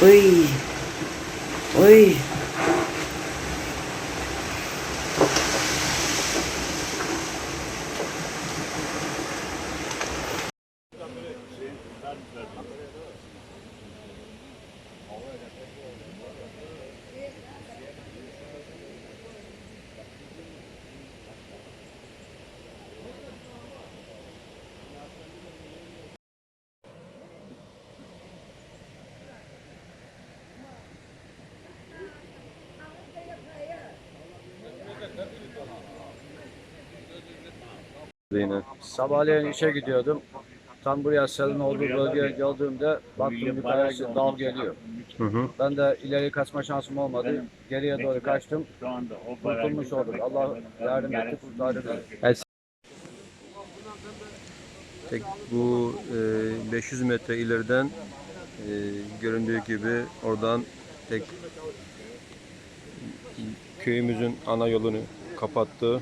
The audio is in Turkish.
Uy. Uy. Yine. Sabahleyin işe gidiyordum. Tam buraya selin olduğu bölgeye geldiğimde baktım bir tanesi dal geliyor. Hı hı. Ben de ileri kaçma şansım olmadı. Geriye doğru kaçtım. Kurtulmuş olduk. Allah yardım etti kurtardı beni. Tek bu e, 500 metre ileriden e, göründüğü gibi oradan tek köyümüzün ana yolunu kapattı.